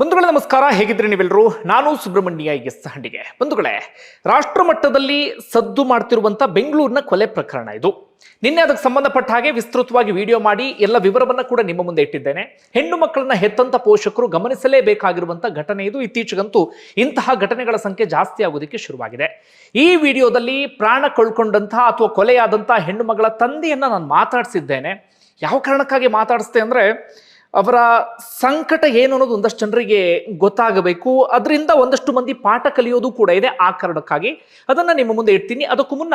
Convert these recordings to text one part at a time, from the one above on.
ಬಂಧುಗಳೇ, ನಮಸ್ಕಾರ. ಹೇಗಿದ್ರೆ ನೀವೆಲ್ಲರೂ? ನಾನು ಸುಬ್ರಹ್ಮಣ್ಯ ಎಸ್ ಹಂಡಿಗೆ ಬಂಧುಗಳೇ ರಾಷ್ಟ್ರ ಮಟ್ಟದಲ್ಲಿ ಸದ್ದು ಮಾಡ್ತಿರುವಂತ ಬೆಂಗಳೂರಿನ ಕೊಲೆ ಪ್ರಕರಣ ಇದು. ನಿನ್ನೆ ಅದಕ್ಕೆ ಸಂಬಂಧಪಟ್ಟ ಹಾಗೆ ವಿಸ್ತೃತವಾಗಿ ವಿಡಿಯೋ ಮಾಡಿ ಎಲ್ಲ ವಿವರವನ್ನ ಕೂಡ ನಿಮ್ಮ ಮುಂದೆ ಇಟ್ಟಿದ್ದೇನೆ. ಹೆಣ್ಣು ಮಕ್ಕಳನ್ನ ಹೆತ್ತಂತ ಪೋಷಕರು ಗಮನಿಸಲೇಬೇಕಾಗಿರುವಂತ ಘಟನೆ ಇದು. ಇತ್ತೀಚೆಗಂತೂ ಇಂತಹ ಘಟನೆಗಳ ಸಂಖ್ಯೆ ಜಾಸ್ತಿ ಆಗೋದಕ್ಕೆ ಶುರುವಾಗಿದೆ. ಈ ವಿಡಿಯೋದಲ್ಲಿ ಪ್ರಾಣ ಕಳ್ಕೊಂಡಂತಹ ಅಥವಾ ಕೊಲೆಯಾದಂತಹ ಹೆಣ್ಣು ಮಗಳ ತಂದೆಯನ್ನ ನಾನು ಮಾತಾಡಿಸಿದ್ದೇನೆ. ಯಾವ ಕಾರಣಕ್ಕಾಗಿ ಮಾತಾಡಿಸ್ದೆ ಅಂದ್ರೆ ಅವರ ಸಂಕಟ ಏನು ಅನ್ನೋದು ಒಂದಷ್ಟು ಜನರಿಗೆ ಗೊತ್ತಾಗಬೇಕು. ಅದರಿಂದ ಒಂದಷ್ಟು ಮಂದಿ ಪಾಠ ಕಲಿಯೋದು ಕೂಡ ಇದೆ ಆ ಕಾರಣಕ್ಕಾಗಿ. ಅದನ್ನು ನಿಮ್ಮ ಮುಂದೆ ಇಡ್ತೀನಿ. ಅದಕ್ಕೂ ಮುನ್ನ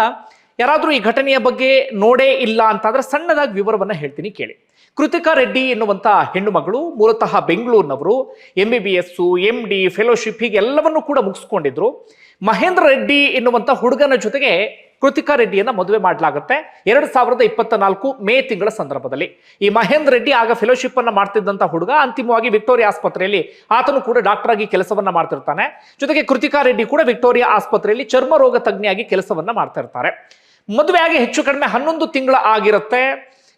ಯಾರಾದರೂ ಈ ಘಟನೆಯ ಬಗ್ಗೆ ನೋಡೇ ಇಲ್ಲ ಅಂತಾದರೆ ಸಣ್ಣದಾಗಿ ವಿವರವನ್ನು ಹೇಳ್ತೀನಿ ಕೇಳಿ. ಕೃತಿಕಾ ರೆಡ್ಡಿ ಎನ್ನುವಂಥ ಹೆಣ್ಣು ಮಗಳು, ಮೂಲತಃ ಬೆಂಗಳೂರಿನವರು M B B S M D fellowship ಹೀಗೆ ಎಲ್ಲವನ್ನು ಕೂಡ ಮುಗಿಸ್ಕೊಂಡಿದ್ರು. ಮಹೇಂದ್ರ ರೆಡ್ಡಿ ಎನ್ನುವಂಥ ಹುಡುಗನ ಜೊತೆಗೆ ಕೃತಿಕಾ ರೆಡ್ಡಿಯನ್ನ ಮದುವೆ ಮಾಡಲಾಗುತ್ತೆ. ಎರಡ್ ಸಾವಿರದ ಇಪ್ಪತ್ತ ನಾಲ್ಕು ಮೇ ತಿಂಗಳ ಸಂದರ್ಭದಲ್ಲಿ. ಈ ಮಹೇಂದ್ರ ರೆಡ್ಡಿ ಆಗ ಫೆಲೋಶಿಪ್ ಅನ್ನ ಮಾಡ್ತಿದ್ದಂತ ಹುಡುಗ, ಅಂತಿಮವಾಗಿ ವಿಕ್ಟೋರಿಯಾ ಆಸ್ಪತ್ರೆಯಲ್ಲಿ ಆತನು ಕೂಡ ಡಾಕ್ಟರ್ ಆಗಿ ಕೆಲಸವನ್ನ ಮಾಡ್ತಿರ್ತಾನೆ. ಜೊತೆಗೆ ಕೃತಿಕಾ ರೆಡ್ಡಿ ಕೂಡ ವಿಕ್ಟೋರಿಯಾ ಆಸ್ಪತ್ರೆಯಲ್ಲಿ ಚರ್ಮ ರೋಗ ತಜ್ಞೆಯಾಗಿ ಕೆಲಸವನ್ನ ಮಾಡ್ತಾ ಮದುವೆ ಆಗಿ ಹೆಚ್ಚು ಕಡಿಮೆ ಹನ್ನೊಂದು ತಿಂಗಳ ಆಗಿರುತ್ತೆ.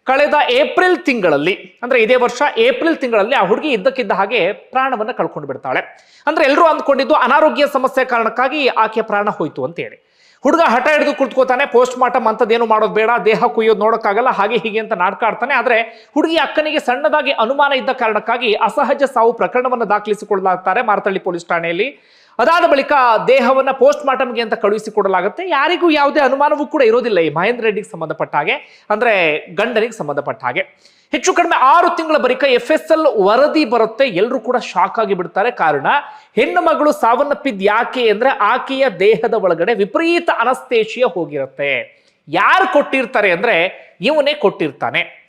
ಕಳೆದ ಏಪ್ರಿಲ್ ತಿಂಗಳಲ್ಲಿ, ಅಂದ್ರೆ ಇದೇ ವರ್ಷ ಏಪ್ರಿಲ್ ತಿಂಗಳಲ್ಲಿ ಆ ಹುಡುಗಿ ಇದ್ದಕ್ಕಿದ್ದ ಹಾಗೆ ಪ್ರಾಣವನ್ನ ಕಳ್ಕೊಂಡು ಬಿಡ್ತಾಳೆ ಅಂದ್ರೆ ಎಲ್ಲರೂ ಅಂದ್ಕೊಂಡಿದ್ದು ಅನಾರೋಗ್ಯ ಸಮಸ್ಯೆ ಕಾರಣಕ್ಕಾಗಿ ಆಕೆಯ ಪ್ರಾಣ ಹೋಯ್ತು ಅಂತ ಹೇಳಿ ಹುಡುಗ ಹಠ ಹಿಡಿದು ಕುಳಿತುಕೋತಾನೆ ಪೋಸ್ಟ್ ಮಾರ್ಟಮ್ ಅಂತದೇನು ಮಾಡೋದು ಬೇಡ, ದೇಹ ಕುಯ್ಯೋದು ನೋಡೋಕ್ಕಾಗಲ್ಲ, ಹಾಗೆ ಹೀಗೆ ಅಂತ ನಾಟಕ ಆಡ್ತಾನೆ ಆದ್ರೆ ಹುಡುಗಿ ಅಕ್ಕನಿಗೆ ಸಣ್ಣದಾಗಿ ಅನುಮಾನ ಇದ್ದ ಕಾರಣಕ್ಕಾಗಿ ಅಸಹಜ ಸಾವು ಪ್ರಕರಣವನ್ನು ದಾಖಲಿಸಿಕೊಳ್ಳಲಾಗ್ತಾರೆ ಮಾರತಳ್ಳಿ ಪೊಲೀಸ್ ಠಾಣೆಯಲ್ಲಿ. ಅದಾದ ಬಳಿಕ ದೇಹವನ್ನ ಪೋಸ್ಟ್ ಮಾರ್ಟಮ್ಗೆ ಅಂತ ಕಳುಹಿಸಿಕೊಡಲಾಗುತ್ತೆ ಯಾರಿಗೂ ಯಾವುದೇ ಅನುಮಾನವೂ ಕೂಡ ಇರೋದಿಲ್ಲ ಈ ಮಹೇಂದ್ರ ರೆಡ್ಡಿಗೆ ಸಂಬಂಧಪಟ್ಟ ಹಾಗೆ. ಅಂದ್ರೆ ಗಂಡನಿಗೆ ಸಂಬಂಧಪಟ್ಟ ಹಾಗೆ. ಹೆಚ್ಚು ಕಡಿಮೆ ಆರು ತಿಂಗಳ ಬಳಿಕ ಎಫ್ ಎಸ್ ಎಲ್ ವರದಿ ಬರುತ್ತೆ. ಎಲ್ಲರೂ ಕೂಡ ಶಾಕ್ ಆಗಿ ಬಿಡ್ತಾರೆ ಕಾರಣ ಹೆಣ್ಣು ಮಗಳು ಸಾವನ್ನಪ್ಪಿದ್ ಯಾಕೆ ಅಂದ್ರೆ ಆಕೆಯ ದೇಹದ ಒಳಗಡೆ ವಿಪರೀತ ಅನಸ್ತೇಶಿಯ ಹೋಗಿರುತ್ತೆ. ಯಾರು ಕೊಟ್ಟಿರ್ತಾರೆ ಅಂದ್ರೆ ಇವನೇ ಕೊಟ್ಟಿರ್ತಾನೆ.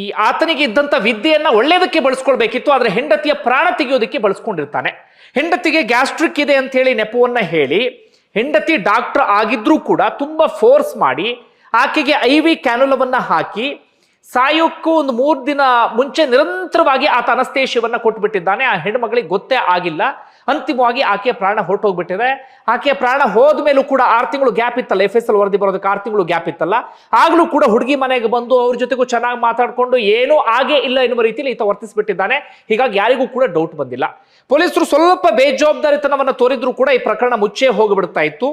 ಈ ಆತನಿಗೆ ಇದ್ದಂಥ ವಿದ್ಯೆಯನ್ನು ಒಳ್ಳೆಯದಕ್ಕೆ ಬಳಸ್ಕೊಳ್ಬೇಕಿತ್ತು, ಆದರೆ ಹೆಂಡತಿಯ ಪ್ರಾಣ ತೆಗೆಯೋದಕ್ಕೆ ಬಳಸ್ಕೊಂಡಿರ್ತಾನೆ. ಹೆಂಡತಿಗೆ ಗ್ಯಾಸ್ಟ್ರಿಕ್ ಇದೆ ಅಂತ ನೆಪವನ್ನ ಹೇಳಿ, ಹೆಂಡತಿ ಡಾಕ್ಟರ್ ಆಗಿದ್ರೂ ಕೂಡ ತುಂಬ ಫೋರ್ಸ್ ಮಾಡಿ, ಆಕೆಗೆ ಐ ವಿ ಕ್ಯಾನುಲವನ್ನು ಹಾಕಿ, ಸಾಯೋಕ್ಕೂ ಒಂದು ಮೂರು ದಿನ ಮುಂಚೆ ನಿರಂತರವಾಗಿ ಆತ ಅನಸ್ತೇಶವನ್ನು ಕೊಟ್ಬಿಟ್ಟಿದ್ದಾನೆ. ಆ ಹೆಣ್ಮಗಳಿಗೆ ಗೊತ್ತೇ ಆಗಿಲ್ಲ. ಅಂತಿಮವಾಗಿ ಆಕೆಯ ಪ್ರಾಣ ಹೊರಟೋಗ್ಬಿಟ್ಟಿದೆ. ಆಕೆಯ ಪ್ರಾಣ ಹೋದ ಮೇಲೂ ಕೂಡ ಆರು ತಿಂಗಳು ಗ್ಯಾಪ್ ಇತ್ತಲ್ಲ ಎಫ್ ಎಸ್ ಎಲ್ ವರದಿ ಬರೋದಕ್ಕೆ ಆರು ತಿಂಗಳು ಗ್ಯಾಪ್ ಇತ್ತಲ್ಲ. ಆಗ್ಲೂ ಕೂಡ ಹುಡುಗಿ ಮನೆಗೆ ಬಂದು ಅವ್ರ ಜೊತೆಗೂ ಚೆನ್ನಾಗಿ ಮಾತಾಡಿಕೊಂಡು ಏನೂ ಆಗೇ ಇಲ್ಲ ಎನ್ನುವ ರೀತಿಯಲ್ಲಿ ಈತ ವರ್ತಿಸ್ಬಿಟ್ಟಿದ್ದಾನೆ. ಹೀಗಾಗಿ ಯಾರಿಗೂ ಕೂಡ ಡೌಟ್ ಬಂದಿಲ್ಲ. ಪೊಲೀಸರು ಸ್ವಲ್ಪ ಬೇಜವಾಬ್ದಾರಿತನವನ್ನು ತೋರಿದ್ರು ಕೂಡ ಈ ಪ್ರಕರಣ ಮುಚ್ಚೇ ಹೋಗಿಬಿಡ್ತಾ ಇತ್ತು.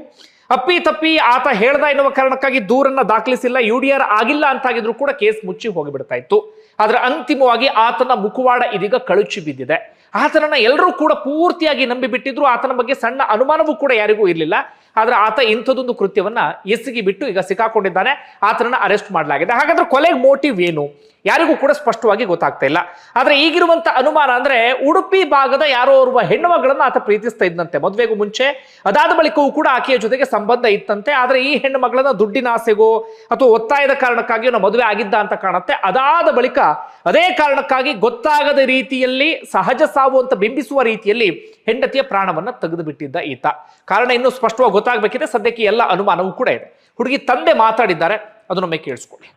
ಅಪ್ಪಿ ತಪ್ಪಿ ಆತ ಹೇಳ್ದ ಎನ್ನುವ ಕಾರಣಕ್ಕಾಗಿ ದೂರನ್ನ ದಾಖಲಿಸಿಲ್ಲ ಯು ಡಿ ಆರ್ ಆಗಿಲ್ಲ ಅಂತಾಗಿದ್ರು ಕೂಡ ಕೇಸ್ ಮುಚ್ಚಿ ಹೋಗಿಬಿಡ್ತಾ ಇತ್ತು. ಆದ್ರೆ ಅಂತಿಮವಾಗಿ ಆತನ ಮುಖವಾಡ ಇದೀಗ ಕಳುಚಿ ಬಿದ್ದಿದೆ. ಆತನನ್ನ ಎಲ್ಲರೂ ಕೂಡ ಪೂರ್ತಿಯಾಗಿ ನಂಬಿಬಿಟ್ಟಿದ್ರು. ಆತನ ಬಗ್ಗೆ ಸಣ್ಣ ಅನುಮಾನವೂ ಕೂಡ ಯಾರಿಗೂ ಇರಲಿಲ್ಲ. ಆದ್ರೆ ಆತ ಇಂಥದೊಂದು ಕೃತ್ಯವನ್ನ ಎಸಗಿ ಬಿಟ್ಟು ಈಗ ಸಿಕ್ಕಾಕೊಂಡಿದ್ದಾನೆ. ಆತನನ್ನ ಅರೆಸ್ಟ್ ಮಾಡಲಾಗಿದೆ. ಹಾಗಾದ್ರೆ ಕೊಲೆಗೆ ಮೋಟಿವ್ ಏನು? ಯಾರಿಗೂ ಕೂಡ ಸ್ಪಷ್ಟವಾಗಿ ಗೊತ್ತಾಗ್ತಾ ಇಲ್ಲ. ಆದ್ರೆ ಈಗಿರುವಂತ ಅನುಮಾನ ಅಂದ್ರೆ ಉಡುಪಿ ಭಾಗದ ಯಾರೋ ಓರ್ವ ಹೆಣ್ಣು ಮಗಳನ್ನ ಆತ ಪ್ರೀತಿಸ್ತಾ ಇದ್ದಂತೆ. ಮದುವೆಗೂ ಮುಂಚೆ. ಅದಾದ ಬಳಿಕವೂ ಕೂಡ ಆಕೆಯ ಜೊತೆಗೆ ಸಂಬಂಧ ಇತ್ತಂತೆ. ಆದ್ರೆ ಈ ಹೆಣ್ಣು ಮಗಳನ್ನ ದುಡ್ಡಿನ ಆಸೆಗೋ ಅಥವಾ ಒತ್ತಾಯದ ಕಾರಣಕ್ಕಾಗಿ ಮದುವೆ ಆಗಿದ್ದ ಅಂತ ಕಾಣುತ್ತೆ. ಅದಾದ ಬಳಿಕ ಅದೇ ಕಾರಣಕ್ಕಾಗಿ ಗೊತ್ತಾಗದ ರೀತಿಯಲ್ಲಿ, ಸಹಜ ಸಾವು ಅಂತ ಬಿಂಬಿಸುವ ರೀತಿಯಲ್ಲಿ ಹೆಂಡತಿಯ ಪ್ರಾಣವನ್ನ ತೆಗೆದು ಬಿಟ್ಟಿದ್ದ ಈತ. ಕಾರಣ ಇನ್ನೂ ಸ್ಪಷ್ಟವಾಗಿ ಗೊತ್ತಾಗಬೇಕಿದೆ. ಸದ್ಯಕ್ಕೆ ಎಲ್ಲ ಅನುಮಾನವೂ ಕೂಡ ಇದೆ. ಹುಡುಗಿ ತಂದೆ ಮಾತಾಡಿದ್ದಾರೆ. ಅದನ್ನೊಮ್ಮೆ ಕೇಳಿಸ್ಕೊಳ್ಳಿ.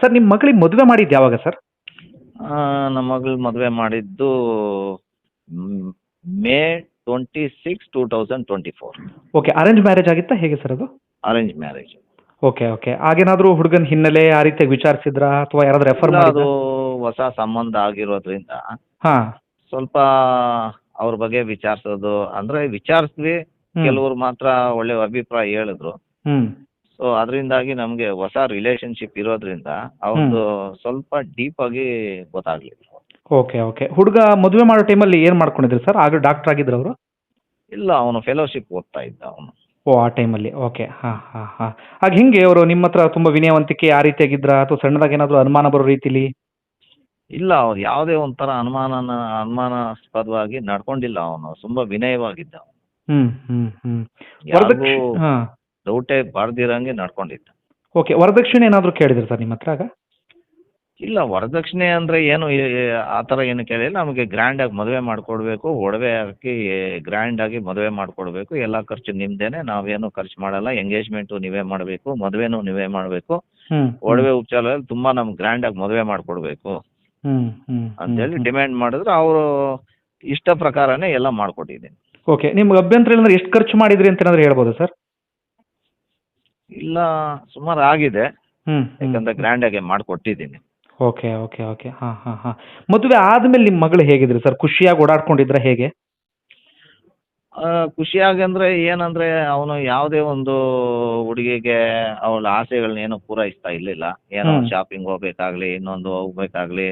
ಸರ್ ನಿಮ್ಮ ಮಗಳಿಗೆ ಮದುವೆ ಮಾಡಿದ್ದು ಯಾವಾಗ ಸರ್? ಆ, ನಮ್ಮ ಮಗಳು ಮದುವೆ ಮಾಡಿದ್ದು May twenty six two thousand twenty four. Okay arrange marriage ಆಗಿತ್ತಾ? ಹೇಗೆ ಸರ್ ಅದು? Arrange marriage. Okay okay. ಆಗೇನಾದರೂ ಹುಡುಗನ ಹಿನ್ನೆಲೆ ಆ ರೀತಿ ವಿಚಾರಿಸಿದ್ರ? ಅಥವಾ ಯಾರಾದ್ರೂ ರೆಫರ್ ಅದು ಮಾಡಿದ್ರಾ? ಹೊಸ ಸಂಬಂಧ ಆಗಿರೋದ್ರಿಂದ ಹಾ. ಸ್ವಲ್ಪ ಅವ್ರ ಬಗ್ಗೆ ವಿಚಾರಿಸೋದು. ಅಂದ್ರೆ ವಿಚಾರಿಸಿದ್ವಿ ಕೆಲವರು ಮಾತ್ರ ಒಳ್ಳೆ ಅಭಿಪ್ರಾಯ ಹೇಳಿದ್ರು. ಸೊ ಅದರಿಂದಾಗಿ ನಮ್ಗೆ ಹೊಸ ರಿಲೇಶನ್ಶಿಪ್ ಇರೋದ್ರಿಂದ ಅವ್ರದ್ದು ಸ್ವಲ್ಪ ಡೀಪ್ ಆಗಿ ಗೊತ್ತಾಗ್ಲಿಲ್ಲ. Okay okay. ಹುಡುಗ ಮದುವೆ ಮಾಡೋ ಟೈಮಲ್ಲಿ ಏನ್ ಮಾಡ್ಕೊಂಡಿದ್ರು ಸರ್? ಆಗ ಡಾಕ್ಟರ್ ಆಗಿದ್ರು ಅವರು? ಇಲ್ಲ ಅವನು ಫೆಲೋಶಿಪ್ ಓದ್ತಾ ಇದ್ದ ಅವನು. ಓ ಆ ಟೈಮಲ್ಲಿ. ಓಕೆ. ಹಾ ಹಾ ಹಾ. ಆಗ ಹಿಂಗೆ ಅವರು ನಿಮ್ಮ ಹತ್ರ ತುಂಬ ವಿನಯವಂತಿಕೆ ಆ ರೀತಿಯಾಗಿದ್ರ ಅಥವಾ ಸಣ್ಣದಾಗಿ ಏನಾದರೂ ಅನುಮಾನ ಬರೋ ರೀತಿಲಿ? ಇಲ್ಲ ಅವ್ನು ಯಾವುದೇ ಒಂಥರ ಅನುಮಾನನ ಅನುಮಾನಾಸ್ಪದವಾಗಿ ನಡ್ಕೊಂಡಿಲ್ಲ ಅವನು. ತುಂಬಾ ವಿನಯವಾಗಿದ್ದ ಹ್ಮ್ ಹ್ಮ್ ಹ್ಮ್. ಯಾರಿಗೂ ವರದಕ್ಷಿಣೆ ಹಾಂ. ಡೌಟೇ ಬಾರ್ದಿರಂಗೆ ನಡ್ಕೊಂಡಿದ್ದ. ಓಕೆ ವರದಕ್ಷಿಣೆ ಏನಾದರೂ ಕೇಳಿದ್ರು ಸರ್ ನಿಮ್ಮ ಹತ್ರ ಆಗ? ಇಲ್ಲ ವರದಕ್ಷಿಣೆ ಅಂದ್ರೆ ಏನು ಆ ತರ ಏನು ಕೇಳಿಲ್ಲ. ನಮಗೆ ಗ್ರ್ಯಾಂಡ್ ಆಗಿ ಮದುವೆ ಮಾಡ್ಕೊಡ್ಬೇಕು. ಒಡವೆ ಹಾಕಿ ಗ್ರ್ಯಾಂಡ್ ಆಗಿ ಮದುವೆ ಮಾಡ್ಕೊಡ್ಬೇಕು. ಎಲ್ಲಾ ಖರ್ಚು ನಿಮ್ದೇನೆ. ನಾವೇನು ಖರ್ಚು ಮಾಡಲ್ಲ. ಎಂಗೇಜ್ಮೆಂಟ್ ನೀವೇ ಮಾಡಬೇಕು. ಮದುವೆನು ನೀವೇ ಮಾಡಬೇಕು. ಹ್ಮ್ ಒಡವೆ ಉಪಚಾರ ಎಲ್ಲ ತುಂಬಾ ನಮ್ಗೆ ಗ್ರ್ಯಾಂಡ್ ಆಗಿ ಮದುವೆ ಮಾಡ್ಕೊಡ್ಬೇಕು. ಅಂತೇಳಿ ಡಿಮ್ಯಾಂಡ್ ಮಾಡಿದ್ರು. ಅವರು ಇಷ್ಟ ಪ್ರಕಾರನೇ ಎಲ್ಲ ಮಾಡ್ಕೊಟ್ಟಿದ್ದೀನಿ. ಓಕೆ ನಿಮ್ಗೆ ಅಭ್ಯಂತರ ಇಲ್ಲಂದ್ರೆ ಎಷ್ಟು ಖರ್ಚು ಮಾಡಿದ್ರಿ ಅಂತ ಏನಾದ್ರು ಹೇಳ್ಬೋದಾ ಸರ್? ಇಲ್ಲ ಸುಮಾರು ಆಗಿದೆ. ಹ್ಮ್. ಯಾಕಂದ್ರೆ ಗ್ರ್ಯಾಂಡ್ ಆಗಿ ಮಾಡ್ಕೊಟ್ಟಿದ್ದೀನಿ. Okay okay okay. ಹಾಂ ಹಾಂ ಹಾಂ. ಮದುವೆ ಆದಮೇಲೆ ನಿಮ್ಮ ಮಗಳು ಹೇಗಿದ್ರು ಸರ್? ಖುಷಿಯಾಗಿ ಓಡಾಡ್ಕೊಂಡಿದ್ರ ಹೇಗೆ? ಖುಷಿಯಾಗಿ ಅಂದ್ರೆ ಏನಂದ್ರೆ ಅವನು ಯಾವುದೇ ಒಂದು ಹುಡುಗಿಗೆ ಅವಳ ಆಸೆಗಳನ್ನ ಏನು ಪೂರೈಸ್ತಾ ಇರ್ಲಿಲ್ಲ. ಏನೋ. ಶಾಪಿಂಗ್ ಹೋಗ್ಬೇಕಾಗ್ಲಿ ಇನ್ನೊಂದು ಹೋಗ್ಬೇಕಾಗ್ಲಿ.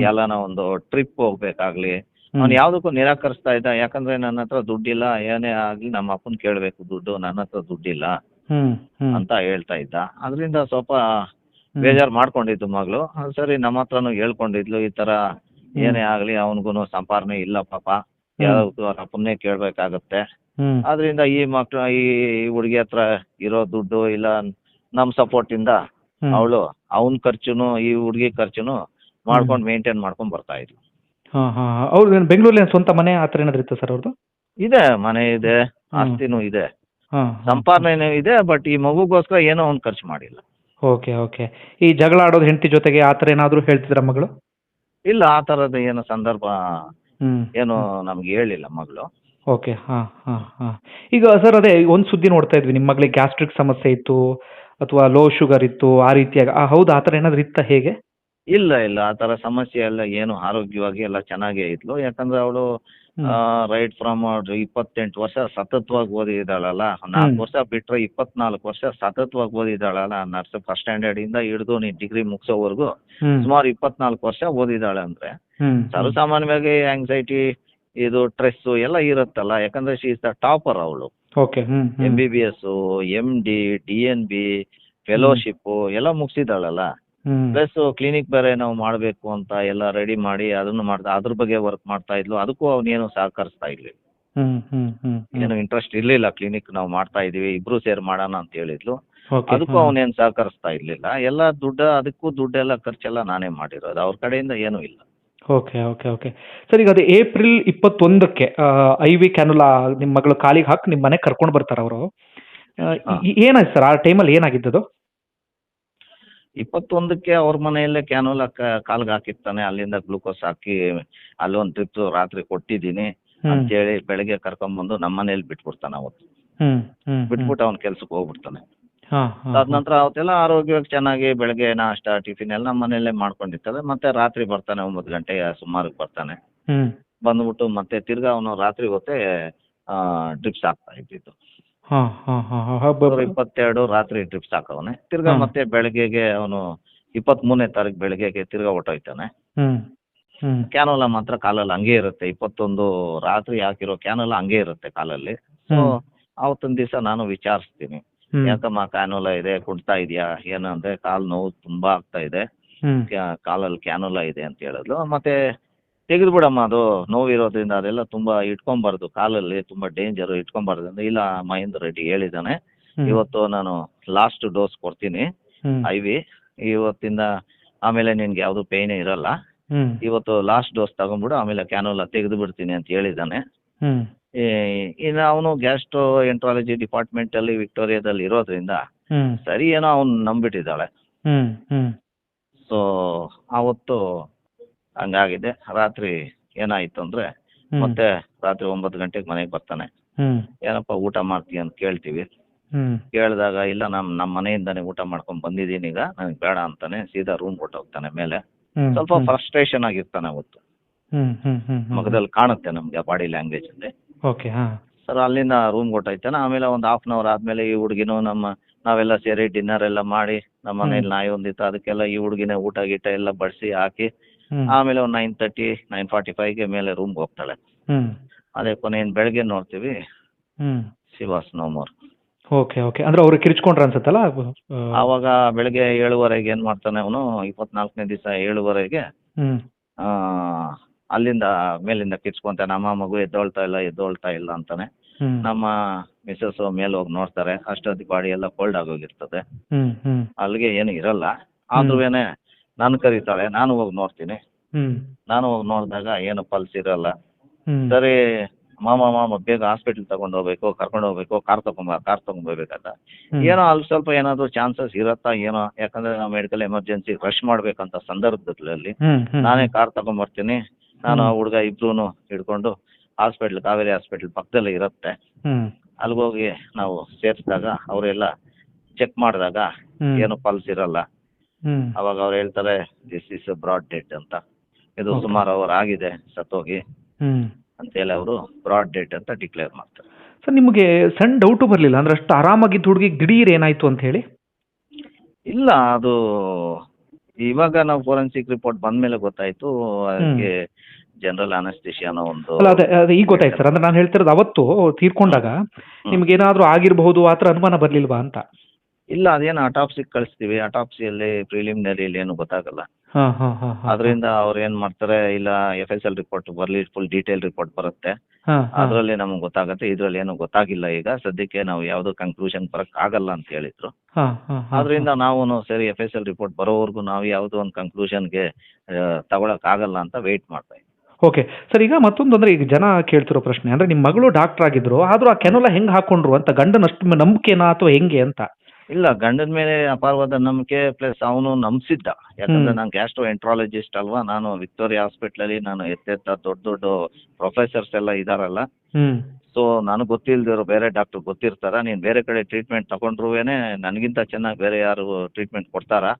ಎಲ್ಲಾನ ಒಂದು ಟ್ರಿಪ್ ಹೋಗ್ಬೇಕಾಗ್ಲಿ. ಅವ್ನು ಯಾವುದಕ್ಕೂ ನಿರಾಕರಿಸ್ತಾ ಇದ್ದ. ಯಾಕಂದ್ರೆ ನನ್ನ ಹತ್ರ ದುಡ್ಡಿಲ್ಲ. ಏನೇ ಆಗ್ಲಿ ನಮ್ಮ ಅಪ್ಪನ್ ಕೇಳಬೇಕು ದುಡ್ಡು. ನನ್ನ ಹತ್ರ ದುಡ್ಡಿಲ್ಲ ಅಂತ ಹೇಳ್ತಾ ಇದ್ದ. ಅದರಿಂದ ಸ್ವಲ್ಪ. ಬೇಜಾರು ಮಾಡ್ಕೊಂಡಿದ್ದು ಮಗಳು. ಸರಿ ನಮ್ಮ ಹತ್ರನು ಹೇಳ್ಕೊಂಡಿದ್ಲು ಈ ತರ ಏನೇ ಆಗ್ಲಿ ಅವನಿಗೂ ಸಂಪಾದನೆ ಇಲ್ಲ ಪಾಪ. ಯಾವ್ದು ಅವ್ರ ಅಪ್ಪನ್ನೇ ಕೇಳ್ಬೇಕಾಗತ್ತೆ. ಹ್ಮ್. ಆದ್ರಿಂದ ಈ ಮಕ್ಳು ಈ ಹುಡುಗಿ ಹತ್ರ ಇರೋ ದುಡ್ಡು ಇಲ್ಲ ನಮ್ ಸಪೋರ್ಟ್ ಇಂದ ಹ್ಮ್. ಅವಳು ಅವನ್ ಖರ್ಚುನು ಈ ಹುಡುಗಿ ಖರ್ಚುನು ಮಾಡ್ಕೊಂಡು ಮೇಂಟೈನ್ ಮಾಡ್ಕೊಂಡ್ ಬರ್ತಾ ಇದ್ಲು. ಹಾಂ ಬೆಂಗಳೂರಲ್ಲಿ ಸ್ವಂತ ಮನೆ ಆತರ ಥರ ಏನಾದ್ರು ಇತ್ತು ಸರ್ ಅವ್ರದ್ದು ಇದೆ ಮನೆ ಇದೆ ಆಸ್ತಿನೂ ಇದೆ. ಹಾಂ ಸಂಪಾದನೆ ಇದೆ ಬಟ್ ಈ ಮಗುಗೋಸ್ಕರ ಏನೋ ಅವ್ನು ಖರ್ಚು ಮಾಡಿಲ್ಲ. Okay okay. ಈ ಜಗಳ ಆಡೋದು ಹೆಂಡತಿ ಜೊತೆಗೆ ಆ ಥರ ಏನಾದರೂ ಹೇಳ್ತಿದ್ರ ಮಗಳು? ಇಲ್ಲ ಆ ತರದ ಏನು ಸಂದರ್ಭ ಏನು ನಮ್ಗೆ ಹೇಳಿಲ್ಲ ಮಗಳು. ಓಕೆ ಹಾಂ ಹಾಂ ಹಾಂ. ಈಗ ಸರ್ ಅದೇ ಒಂದ್ ಸುದ್ದಿ ನೋಡ್ತಾ ಇದ್ವಿ ನಿಮ್ಮ ಮಗಳಿಗೆ ಗ್ಯಾಸ್ಟ್ರಿಕ್ ಸಮಸ್ಯೆ ಇತ್ತು ಅಥವಾ ಲೋ ಶುಗರ್ ಇತ್ತು ಆ ರೀತಿಯಾಗಿ ಆ, ಹೌದಾ ಆ ಥರ ಏನಾದರೂ ಇತ್ತಾ ಹೇಗೆ? ಇಲ್ಲ ಇಲ್ಲ ಆ ತರ ಸಮಸ್ಯೆ ಎಲ್ಲ ಏನು ಆರೋಗ್ಯವಾಗಿ ಎಲ್ಲ ಚೆನ್ನಾಗೇ ಇದ್ಲು ಯಾಕಂದ್ರೆ ಅವಳು. ರೈಟ್ ಫ್ರಮ್ ಇಪ್ಪತ್ತೆಂಟು ವರ್ಷ ಸತತವಾಗಿ ಓದಿದಾಳಲ್ಲ ನಾಲ್ಕು. ವರ್ಷ ಬಿಟ್ರೆ ಇಪ್ಪತ್ನಾಲ್ಕು ವರ್ಷ ಸತತವಾಗಿ ಓದಿದಾಳಲ್ಲ ನರ್ಸ್ ಫಸ್ಟ್ ಸ್ಟ್ಯಾಂಡರ್ಡ್ ಇಂದ ಹಿಡಿದು ನೀನ್ ಡಿಗ್ರಿ ಮುಗಿಸೋವರೆಗೂ. ಸುಮಾರು ಇಪ್ಪತ್ನಾಲ್ಕು ವರ್ಷ ಓದಿದಾಳೆ ಅಂದ್ರೆ. ಸರ್ವಸಾಮಾನ್ಯವಾಗಿ ಆಂಗ್ಸೈಟಿ ಇದು ಸ್ಟ್ರೆಸ್ ಎಲ್ಲ ಇರುತ್ತಲ್ಲ. ಯಾಕಂದ್ರೆ ಶಿ ಇಸ್ ದ ಟಾಪರ್ ಅವಳು. M B B S M D D N B fellowship ಎಲ್ಲ ಮುಗಿಸಿದಾಳಲ್ಲ ಪ್ಲಸ್ ಕ್ಲಿನಿಕ್ ಬೇರೆ ನಾವು ಮಾಡಬೇಕು ಅಂತ ಎಲ್ಲ ರೆಡಿ ಮಾಡಿ ಅದನ್ನು ಮಾಡ್ತಾ ಅದ್ರ ಬಗ್ಗೆ ವರ್ಕ್ ಮಾಡ್ತಾ ಇದ್ಲು. ಅದಕ್ಕೂ ಅವನೇನು ಸಹಕರಿಸ್ತಾ ಇರ್ಲಿಲ್ಲ. ಏನು ಇಂಟ್ರೆಸ್ಟ್ ಇರ್ಲಿಲ್ಲ ಕ್ಲಿನಿಕ್ ನಾವು ಮಾಡ್ತಾ ಇದೀವಿ ಇಬ್ರು ಸೇರಿ ಮಾಡೋಣ ಅಂತ ಹೇಳಿದ್ಲು. ಅದಕ್ಕೂ ಅವನೇನು ಸಹಕರಿಸ್ತಾ ಇರ್ಲಿಲ್ಲ. ಎಲ್ಲ ದುಡ್ಡು ಅದಕ್ಕೂ ದುಡ್ಡೆಲ್ಲ ಖರ್ಚೆಲ್ಲ ನಾನೇ ಮಾಡಿರೋದು. ಅವ್ರ ಕಡೆಯಿಂದ ಏನೂ ಇಲ್ಲ. ಓಕೆ ಓಕೆ ಓಕೆ ಸರ್ ಈಗ ಅದು ಏಪ್ರಿಲ್ ಇಪ್ಪತ್ತೊಂದಕ್ಕೆ ಐ ವಿ ಕ್ಯಾನುಲಾ ನಿಮ್ಮ ಮಗಳು ಕಾಲಿಗೆ ಹಾಕಿ ನಿಮ್ಮ ಮನೆಗೆ ಕರ್ಕೊಂಡು ಬರ್ತಾರೆ ಅವರು. ಏನಾಯ್ತು ಸರ್? ಆ ಟೈಮಲ್ಲಿ ಏನಾಗಿದ್ದದು? ಇಪ್ಪತ್ತೊಂದಕ್ಕೆ ಅವ್ರ ಮನೆಯಲ್ಲೇ ಹಾಕ ಕಾಲ್ಗೆ ಹಾಕಿರ್ತಾನೆ. ಅಲ್ಲಿಂದ ಗ್ಲೂಕೋಸ್ ಹಾಕಿ ಅಲ್ಲೊಂದು ಟ್ರಿಪ್ ರಾತ್ರಿ ಕೊಟ್ಟಿದ್ದೀನಿ ಅಂತೇಳಿ ಬೆಳಗ್ಗೆ ಕರ್ಕೊಂಬಂದು ನಮ್ಮ ಮನೇಲಿ ಬಿಟ್ಬಿಡ್ತಾನೆ ಅವತ್ತು. ಬಿಟ್ಬಿಟ್ಟು ಅವ್ನ ಕೆಲ್ಸಕ್ಕೆ ಹೋಗ್ಬಿಡ್ತಾನೆ. ಹಾ ಅದಾದ ನಂತರ ಅವತ್ತೆಲ್ಲ ಆರೋಗ್ಯವಾಗಿ ಚೆನ್ನಾಗಿ ಬೆಳಗ್ಗೆ ನಾಷ್ಟ ಟಿಫಿನ್ ಎಲ್ಲ ನಮ್ಮ ಮನೆಯಲ್ಲೇ ಮಾಡ್ಕೊಂಡಿರ್ತಾರೆ. ಮತ್ತೆ ರಾತ್ರಿ ಬರ್ತಾನೆ ಒಂಬತ್ತು ಗಂಟೆ ಸುಮಾರಿಗೆ ಬರ್ತಾನೆ. ಬಂದ್ಬಿಟ್ಟು ಮತ್ತೆ ತಿರ್ಗಾ ಅವನು ರಾತ್ರಿ ಹೊತ್ತೇ ಡ್ರಿಪ್ಸ್ ಹಾಕ್ತಾ ಇದ್ದಿದ್ದು. ಇಪ್ಪತ್ತೆರಡು ರಾತ್ರಿ ಟ್ರಿಪ್ ಹಾಕವನೆ ತಿರ್ಗಾ. ಮತ್ತೆ ಬೆಳಗ್ಗೆಗೆ ಅವನು ಇಪ್ಪತ್ಮೂರನೇ ತಾರೀಕು ಬೆಳಗ್ಗೆಗೆ ತಿರ್ಗಾ ಹೊಟ್ಟೋಯ್ತಾನೆ ಕ್ಯಾನೋಲ ಮಾತ್ರ ಕಾಲಲ್ಲಿ ಹಂಗೆ ಇರುತ್ತೆ. ಇಪ್ಪತ್ತೊಂದು ರಾತ್ರಿ ಹಾಕಿರೋ ಕ್ಯಾನೋಲ ಹಂಗೆ ಇರುತ್ತೆ ಕಾಲಲ್ಲಿ. ಸೊ ಅವತ್ತೊಂದ್ ದಿವಸ ನಾನು ವಿಚಾರಿಸ್ತೀನಿ. ಯಾಕಮ್ಮ ಕ್ಯಾನೋಲ ಇದೆ ಕುಡ್ತಾ ಇದೆಯಾ? ಏನಂದ್ರೆ ಕಾಲು ನೋವು ತುಂಬಾ ಆಗ್ತಾ ಇದೆ. ಕಾಲಲ್ಲಿ ಕ್ಯಾನೋಲ ಇದೆ ಅಂತ ಹೇಳಿದ್ಲು. ಮತ್ತೆ ತೆಗೆದು ಬಿಡಮ್ಮ ಅದು ನೋವಿರೋದ್ರಿಂದ ಅದೆಲ್ಲ ತುಂಬಾ ಇಟ್ಕೊಂಬಾರ್ದು. ಕಾಲಲ್ಲಿ ತುಂಬಾ ಡೇಂಜರ್ ಇಟ್ಕೊಂಬಾರ್ದು ಅಂದ್ರೆ ಇಲ್ಲ ಮಹೇಂದ್ರ ರೆಡ್ಡಿ ಹೇಳಿದ್ದಾನೆ. ಇವತ್ತು ನಾನು ಲಾಸ್ಟ್ ಡೋಸ್ ಕೊಡ್ತೀನಿ. ಐ ವಿ ಇವತ್ತಿಂದ ಆಮೇಲೆ ನಿನ್ಗೆ ಯಾವುದು ಪೇಯ್ನೇ ಇರಲ್ಲ. ಇವತ್ತು ಲಾಸ್ಟ್ ಡೋಸ್ ತಗೊಂಡ್ಬಿಡು ಆಮೇಲೆ ಕ್ಯಾನೋಲ ತೆಗೆದು ಬಿಡ್ತೀನಿ ಅಂತ ಹೇಳಿದ್ದಾನೆ. ಇನ್ನು ಅವನು ಗ್ಯಾಸ್ಟ್ರೋ ಎಂಟ್ರಾಲಜಿ ಡಿಪಾರ್ಟ್ಮೆಂಟಲ್ಲಿ ವಿಕ್ಟೋರಿಯಾದಲ್ಲಿ ಇರೋದ್ರಿಂದ ಸರಿ ಏನೋ ಅವ್ನು ನಂಬಿಟ್ಟಿದ್ದಾಳೆ. ಸೊ ಆವತ್ತು ಹಂಗಾಗಿದೆ. ರಾತ್ರಿ ಏನಾಯ್ತು ಅಂದ್ರೆ ಮತ್ತೆ ರಾತ್ರಿ ಒಂಬತ್ತು ಗಂಟೆಗೆ ಮನೆಗೆ ಬರ್ತಾನೆ. ಏನಪ್ಪ ಊಟ ಮಾಡ್ತೀಯ ಅಂತ ಕೇಳ್ತೀವಿ. ಕೇಳಿದಾಗ ಇಲ್ಲ ನಮ್ ನಮ್ಮ ಮನೆಯಿಂದಾನೆ ಊಟ ಮಾಡ್ಕೊಂಡು ಬಂದಿದ್ದೀನಿ ಈಗ ನನಗೆ ಬೇಡ ಅಂತಾನೆ ಸೀದಾ ರೂಮ್ ಹೋಗ್ತಾನೆ ಮೇಲೆ. ಸ್ವಲ್ಪ ಫ್ರಸ್ಟ್ರೇಷನ್ ಆಗಿರ್ತಾನೆ ಅವತ್ತು. ಮಗದಲ್ಲಿ ಕಾಣುತ್ತೆ ನಮ್ಗೆ ಬಾಡಿ ಲ್ಯಾಂಗ್ವೇಜ್ ಅಲ್ಲಿ. ಓಕೆ ಸರ್ ಅಲ್ಲಿಂದ ರೂಮ್ ಕೊಟ್ಟೈತಾನೆ ಆಮೇಲೆ ಒಂದು ಹಾಫ್ ಅನ್ ಅವರ್ ಆದ್ಮೇಲೆ ಈ ಹುಡುಗಿನೂ ನಮ್ಮ ನಾವೆಲ್ಲ ಸೇರಿ ಡಿನ್ನರ್ ಎಲ್ಲ ಮಾಡಿ ನಮ್ಮ ಮನೇಲಿ ನಾಯಿ ಒಂದಿತ್ತು ಅದಕ್ಕೆಲ್ಲ ಈ ಹುಡುಗಿನೇ ಊಟ ಗೀಟ ಎಲ್ಲ ಬಡಿಸಿ ಹಾಕಿ ಆಮೇಲೆ ಒಂದು ನೈನ್ ತರ್ಟಿ ನೈನ್ ಫಾರ್ಟಿ ಫೈವ್ಗೆ ಮೇಲೆ ರೂಮ್ಗೆ ಹೋಗ್ತಾಳೆ. ಅದೇ ಕೊನೆಯ ಬೆಳಗ್ಗೆ ನೋಡ್ತೀವಿ. She was no more okay okay ಅಂದ್ರೆ ಅವ್ರು ಕಿರಿಚ್ಕೊಂಡ್ರ ಅನ್ಸುತ್ತಲ್ಲ? ಅವಾಗ ಆವಾಗ ಬೆಳಗ್ಗೆ ಏಳುವರೆಗೆ ಏನು ಮಾಡ್ತಾನೆ ಅವನು? ಇಪ್ಪತ್ನಾಲ್ಕನೇ ದಿವಸ ಏಳುವರೆಗೆ ಅಲ್ಲಿಂದ ಮೇಲಿಂದ ಕಿರ್ಚ್ಕೊಂತಾನೆ ಅಮ್ಮ ಮಗು ಎದ್ದೋಳ್ತಾ ಇಲ್ಲ ಎದ್ದೋಳ್ತಾ ಇಲ್ಲ ಅಂತಾನೆ. ನಮ್ಮ ಮಿಸ್ಸಸ್ ಮೇಲೆ ಹೋಗಿ ನೋಡ್ತಾರೆ. ಅಷ್ಟೊತ್ತಿ ಬಾಡಿ ಎಲ್ಲ ಕೋಲ್ಡ್ ಆಗೋಗಿರ್ತದೆ ಅಲ್ಲಿಗೆ ಏನು ಇರಲ್ಲ. ಆದ್ರೂವೇನೆ ನಾನು ಕರೀತಾಳೆ ನಾನು ಹೋಗಿ ನೋಡ್ತೀನಿ. ನಾನು ಹೋಗಿ ನೋಡಿದಾಗ ಏನು ಪಲ್ಸ್ ಇರಲ್ಲ. ಸರಿ ಮಾಮ ಮಾಮ ಬೇಗ ಹಾಸ್ಪಿಟಲ್ ತಗೊಂಡು ಹೋಗ್ಬೇಕು ಕರ್ಕೊಂಡು ಹೋಗ್ಬೇಕು ಕಾರ್ ತಗೊಂಬ ಕಾರ್ ತಗೊಂಡ್ಬೋಗ್ಬೇಕಂತ. ಏನೋ ಅಲ್ಲಿ ಸ್ವಲ್ಪ ಏನಾದ್ರು ಚಾನ್ಸಸ್ ಇರತ್ತಾ ಏನೋ ಯಾಕಂದ್ರೆ ನಾವು ಮೆಡಿಕಲ್ ಎಮರ್ಜೆನ್ಸಿ ರಶ್ ಮಾಡ್ಬೇಕಂತ ಸಂದರ್ಭದಲ್ಲಿ ನಾನೇ ಕಾರ್ ತಗೊಂಬರ್ತೀನಿ ನಾನು ಆ ಹುಡುಗ ಇಬ್ರು ಹಿಡ್ಕೊಂಡು ಹಾಸ್ಪಿಟ್ಲ್ ಕಾವೇರಿ ಹಾಸ್ಪಿಟ್ಲ್ ಪಕ್ಕದಲ್ಲೇ ಇರುತ್ತೆ. ಹ್ಮ್. ಅಲ್ಲಿಗೋಗಿ ನಾವು ಸೇರಿಸಿದಾಗ ಅವರೆಲ್ಲ ಚೆಕ್ ಮಾಡಿದಾಗ. ಏನು ಪಲ್ಸ್ ಇರಲ್ಲ. ಅವಾಗ ಅವ್ರು ಹೇಳ್ತಾರೆ ದಿಸ್ ಇಸ್ ಬ್ರಾಡ್ ಡೆಡ್ ಅಂತ. ಇದು. ಸುಮಾರು ಅವರ್ ಆಗಿದೆ ಸತ್ತೋಗಿ ಅಂತ ಹೇಳಿ ಅವರು ಬ್ರಾಡ್ ಡೇಟ್ ಅಂತ ಡಿಕ್ಲೇರ್ ಮಾಡ್ತಾರೆ. ಸರ್ ನಿಮಗೆ ಸಣ್ಣ ಡೌಟ್ ಬರಲಿಲ್ಲ? ಅಂದ್ರೆ ಅಷ್ಟು ಆರಾಮಾಗಿದ್ದ ಹುಡುಗಿ ದಿಢೀರ್ ಏನಾಯ್ತು ಅಂತ ಹೇಳಿ? ಇಲ್ಲ ಅದು ಇವಾಗ ನಾವು ಫೋರೆನ್ಸಿಕ್ ರಿಪೋರ್ಟ್ ಬಂದ್ಮೇಲೆ ಗೊತ್ತಾಯ್ತು. ಅದಕ್ಕೆ ಜನರಲ್ ಅನಸ್ತಿಷಿಯಾನ ಒಂದು ಅಲ್ಲ ಅದೇ ಅದೇ ಈಗ ಗೊತ್ತಾಯ್ತು ಸರ್. ಅಂದ್ರೆ ನಾನು ಹೇಳ್ತಿರೋದು ಅವತ್ತು ತೀರ್ಕೊಂಡಾಗ ನಿಮ್ಗೆ ಏನಾದರೂ ಆಗಿರಬಹುದು ಆ ಥರ ಅನುಮಾನ ಬರ್ಲಿಲ್ವಾ ಅಂತ? ಇಲ್ಲ ಅದೇನು ಅಟಾಪ್ಸಿಗೆ ಕಳಿಸ್ತೀವಿ. ಅಟಾಪ್ಸಿಯಲ್ಲಿ ಪ್ರಿಲಿಮಿನರಿಯಲ್ಲಿ ಏನು ಗೊತ್ತಾಗಲ್ಲ. ಹಾಂ ಹಾಂ ಹಾಂ ಹಾಂ. ಅದರಿಂದ ಅವ್ರು ಏನ್ ಮಾಡ್ತಾರೆ ಇಲ್ಲ ಎಫ್ ಎಸ್ ಎಲ್ ರಿಪೋರ್ಟ್ ಬರ್ಲಿ ಫುಲ್ ಡೀಟೇಲ್ ರಿಪೋರ್ಟ್ ಬರುತ್ತೆ. ಅದರಲ್ಲಿ ನಮ್ಗೆ ಗೊತ್ತಾಗುತ್ತೆ. ಇದ್ರಲ್ಲಿ ಏನು ಗೊತ್ತಾಗಿಲ್ಲ ಈಗ. ಸದ್ಯಕ್ಕೆ ನಾವು ಯಾವ್ದು ಕನ್ಕ್ಲೂಷನ್ ಬರಕ್ ಆಗಲ್ಲ ಅಂತ ಹೇಳಿದ್ರು. ಅದರಿಂದ ನಾವು ಸರಿ ಎಫ್ ಎಸ್ ಎಲ್ ರಿಪೋರ್ಟ್ ಬರೋವರೆಗೂ ನಾವು ಯಾವುದೋ ಒಂದು ಕನ್ಕ್ಲೂಷನ್ಗೆ ತಗೊಳಕ್ ಆಗಲ್ಲ ಅಂತ ವೇಟ್ ಮಾಡ್ತಾ ಇದ್ದೀವಿ ಓಕೆ. ಸರ್ ಈಗ ಮತ್ತೊಂದು ಅಂದ್ರೆ ಈಗ ಜನ ಕೇಳ್ತಿರೋ ಪ್ರಶ್ನೆ ಅಂದ್ರೆ ನಿಮ್ಮ ಮಗಳು ಡಾಕ್ಟರ್ ಆಗಿದ್ರು ಆದ್ರೂ ಆ ಕೆನೋಲ ಹೆಂಗ್ ಹಾಕೊಂಡ್ರು ಅಂತ ಗಂಡನಷ್ಟು ನಂಬಿಕೆನಾ ಅಥವಾ ಹೆಂಗೆ ಅಂತ? ಇಲ್ಲ ಗಂಡನ ಮೇಲೆ ಅಪಾರವಾದ ನಂಬಿಕೆ ಪ್ಲಸ್ ಅವನು ನಂಬಿಸಿದ್ದ. ಯಾಕಂದ್ರೆ. ನಾನು ಗ್ಯಾಸ್ಟ್ರೋ ಎಂಟ್ರಾಲಜಿಸ್ಟ್ ಅಲ್ವಾ ನಾನು ವಿಕ್ಟೋರಿಯಾ ಹಾಸ್ಪಿಟ್ಲಲ್ಲಿ ನಾನು ಎತ್ತೆತ್ತ ದೊಡ್ಡ ದೊಡ್ಡ ಪ್ರೊಫೆಸರ್ಸ್ ಎಲ್ಲ ಇದಾರಲ್ಲ. ಸೊ ನನಗೆ ಗೊತ್ತಿಲ್ದಿರೋ ಬೇರೆ ಡಾಕ್ಟರ್ ಗೊತ್ತಿರ್ತಾರ. ನೀನ್ ಬೇರೆ ಕಡೆ ಟ್ರೀಟ್ಮೆಂಟ್ ತಗೊಂಡ್ರುವೇನೆ ನನಗಿಂತ ಚೆನ್ನಾಗಿ ಬೇರೆ ಯಾರು ಟ್ರೀಟ್ಮೆಂಟ್ ಕೊಡ್ತಾರಾ?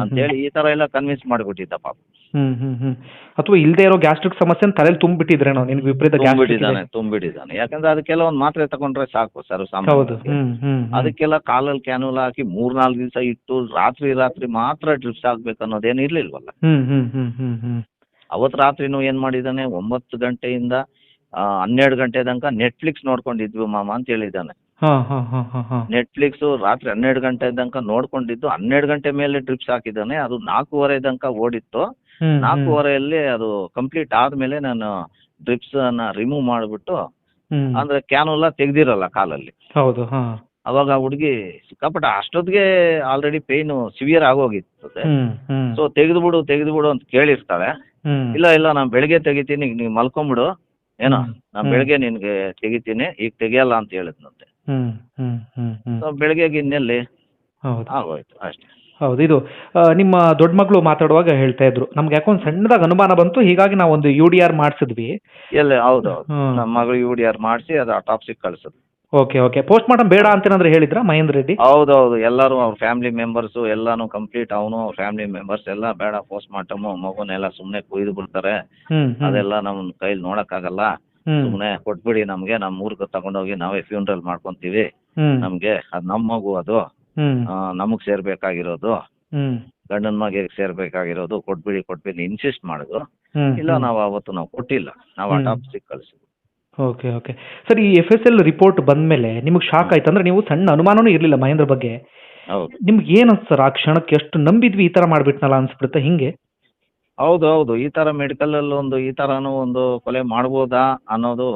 ಅಂತ ಹೇಳಿ ಈ ತರ ಎಲ್ಲ ಕನ್ವಿನ್ಸ್ ಮಾಡಿಬಿಟ್ಟಿದ್ದ ಪಾಪ. ಹ್ಮ್ ಹ್ಮ್ ಹ್ಮ್. ಅಥವಾ ಇಲ್ಲದೆ ಇರೋ ಗ್ಯಾಸ್ಟ್ರಿಕ್ ಸಮಸ್ಯೆ ತಲೆಯಲ್ಲಿ ತುಂಬಿಟ್ಟಿದ್ರೆ ನಿನ್ಗೆ ವಿಪರೀತ ತುಂಬಿಟ್ಟಿದ್ದಾನೆ ತುಂಬಿಟ್ಟಿದ್ದಾನೆ ಯಾಕಂದ್ರೆ ಅದಕ್ಕೆಲ್ಲ ಒಂದು ಮಾತ್ರೆ ತಗೊಂಡ್ರೆ ಸಾಕು ಸರ್ ಹೌದು ಹ್ಮ್ ಹ್ಮ್ ಹ್ಮ್. ಅದಕ್ಕೆಲ್ಲ ಕಾಲಲ್ಲಿ ಕ್ಯಾನುಲ ಹಾಕಿ ಮೂರ್ನಾಲ್ಕು ದಿವಸ ಇಟ್ಟು ರಾತ್ರಿ ರಾತ್ರಿ ಮಾತ್ರ ಡ್ರಿಪ್ಸ್ ಆಗ್ಬೇಕು ಅನ್ನೋದೇನು ಇರ್ಲಿಲ್ವಲ್ಲ? ಹ್ಮ್ ಹ್ಮ್ ಹ್ಮ್ ಹ್ಮ್ ಹ್ಮ್. ಅವತ್ತು ರಾತ್ರಿನೂ ಏನ್ ಮಾಡಿದಾನೆ ಒಂಬತ್ತು ಗಂಟೆಯಿಂದ ಆ, ಹನ್ನೆರಡು ಗಂಟೆ ತನಕ ನೆಟ್ಫ್ಲಿಕ್ಸ್ ನೋಡ್ಕೊಂಡಿದ್ವಿ ಮಾಮ ಅಂತ ಹೇಳಿದಾನೆ ಹಾ ಹಾ ಹಾ ಹಾ ಹಾ. ನೆಟ್ಫ್ಲಿಕ್ಸ್ ರಾತ್ರಿ ಹನ್ನೆರಡು ಗಂಟೆ ತನಕ ನೋಡ್ಕೊಂಡಿದ್ದು ಹನ್ನೆರಡು ಗಂಟೆ ಮೇಲೆ ಡ್ರಿಪ್ಸ್ ಹಾಕಿದ್ದಾನೆ ಅದು ನಾಲ್ಕೂವರೆ ತನಕ ಓಡಿತ್ತು. ನಾಲ್ಕೂವರೆಯಲ್ಲಿ ಅದು ಕಂಪ್ಲೀಟ್ ಆದ್ಮೇಲೆ ನಾನು ಡ್ರಿಪ್ಸ್ ಅನ್ನ ರಿಮೂವ್ ಮಾಡಿಬಿಟ್ಟು ಅಂದ್ರೆ ಕ್ಯಾನುಲ ತೆಗ್ದಿರಲ್ಲ ಕಾಲಲ್ಲಿ. ಹೌದು ಅವಾಗ ಆ ಹುಡುಗಿ ಸಿಕ್ಕಾಪಟ್ಟೆ ಅಷ್ಟೊತ್ತಿಗೆ ಆಲ್ರೆಡಿ ಪೇನ್ ಸಿವಿಯರ್ ಆಗೋಗಿರ್ತದೆ ಸೊ ತೆಗೆದು ಬಿಡು ತೆಗೆದು ಬಿಡು ಅಂತ ಕೇಳಿರ್ತಾಳೆ. ಇಲ್ಲ ಇಲ್ಲ ನಾನು ಬೆಳಿಗ್ಗೆ ತೆಗಿತೀನಿ ಈಗ ನೀವು ಮಲ್ಕೊಂಬಿಡು. ಏನೋ ನಾನ್. ಬೆಳಿಗ್ಗೆ ನಿನ್ಗೆ ತೆಗಿತೀನಿ ಈಗ ತೆಗಿಯಲ್ಲ ಅಂತ ಹೇಳಿದ್ನಂತೆ. ಬೆಳಿಗ್ಗೆ ಬೆಳಿಗ್ಗೆಗೆ ಇನ್ನೆಲ್ಲಿ ಆಗೋಯ್ತು ಅಷ್ಟೇ. ಹೌದು ಇದು ಆ, ನಿಮ್ಮ ದೊಡ್ಡ ಮಗಳು ಮಾತಾಡುವಾಗ ಹೇಳ್ತಾ ಇದ್ರು. ನಮ್ಗೆ ಯಾಕೋ ಒಂದು ಸಣ್ಣದಾಗಿ ಅನುಮಾನ ಬಂತು ಹೀಗಾಗಿ ನಾವು ಒಂದು ಯು ಡಿ ಆರ್ ಮಾಡಿಸಿದ್ವಿ. ಎಲ್ಲಿ ಹೌದು ಹೌದು. ಹ್ಮ್. ನಮ್ಮ ಮಗಳು ಯು ಡಿ ಆರ್ ಮಾಡಿಸಿ ಅದು ಅಟಾಪ್ಸಿಗೆ ಕಳ್ಸೋದು. Okay okay. ಪೋಸ್ಟ್ ಮಾರ್ಟಮ್ ಬೇಡ ಅಂತೇನಾದ್ರು ಹೇಳಿದ್ರಾ ಮಹೇಂದ್ರ ರೆಡ್ಡಿ? ಹೌದು ಹೌದು. ಎಲ್ಲರೂ ಅವ್ರ ಫ್ಯಾಮಿಲಿ ಮೆಂಬರ್ಸ್ ಎಲ್ಲಾನು ಕಂಪ್ಲೀಟ್ ಅವನು ಅವ್ರ ಫ್ಯಾಮಿಲಿ ಮೆಂಬರ್ಸ್ ಎಲ್ಲ ಬೇಡ ಪೋಸ್ಟ್ ಮಾರ್ಟಮ್ ಮಗುನೆಲ್ಲ ಸುಮ್ಮನೆ ಕುಯ್ದು ಬಿಡ್ತಾರೆ. ಹ್ಮ್ ಹ್ಮ್. ಅದೆಲ್ಲ ನಮ್ಮ ಕೈಲಿ ನೋಡಕ್ಕಾಗಲ್ಲ. ಹ್ಮ್. ಸುಮ್ಮನೆ ಕೊಟ್ಬಿಡಿ ನಮಗೆ. ನಮ್ಮ ಊರಿಗೆ ತಗೊಂಡೋಗಿ ನಾವೇ ಫ್ಯೂನ್ರಲ್ ಮಾಡ್ಕೊಂತೀವಿ. ನಮ್ಗೆ ನಮಗೆ ಅದು ನಮ್ಮ ಮಗು ಅದು. ನಮಗೆ ಸೇರ್ಬೇಕಾಗಿರೋದು ಗಂಡನ ಮಗ ಸೇರ್ಬೇಕಾಗಿರೋದು ಕೊಟ್ಬಿಡಿ ಕೊಟ್ಬಿಡಿ ಇನ್ಸಿಸ್ಟ್ ಮಾಡಿದ್ರು ಇಲ್ಲ ನಾವು ಅವತ್ತು ನಾವು ಕೊಟ್ಟಿಲ್ಲ. ನಾವು ಅಟಾಪ್ಸಿ ಕಳಿಸಿ ಕಳಿಸಿದ್ವಿ. Okay okay. ಸರ್ ಈ ಎಫ್ ಎಸ್ ಎಲ್ ರಿಪೋರ್ಟ್ ಬಂದ್ಮೇಲೆ ನಿಮಗೆ ಶಾಕ್ ಆಯ್ತು ಅಂದ್ರೆ ನೀವು ಸಣ್ಣ ಅನುಮಾನನೂ ಇರಲಿಲ್ಲ ಮಹೇಂದ್ರ ಬಗ್ಗೆ. ನಿಮ್ಗೆ ಏನು ಸರ್ ಆ ಕ್ಷಣಕ್ಕೆ? ಎಷ್ಟು ನಂಬಿದ್ವಿ ಈ ತರ ಮಾಡ್ಬಿಟ್ನಲ್ಲ ಅನ್ಸ್ಬಿಡುತ್ತೆ ಹಿಂಗೆ? ಹೌದು ಹೌದು. ಈ ತರ ಮೆಡಿಕಲ್ ಅಲ್ಲಿ ಒಂದು ಈ ತರನು ಒಂದು ಕೊಲೆ ಮಾಡ್ಬೋದಾ ಅನ್ನೋದು.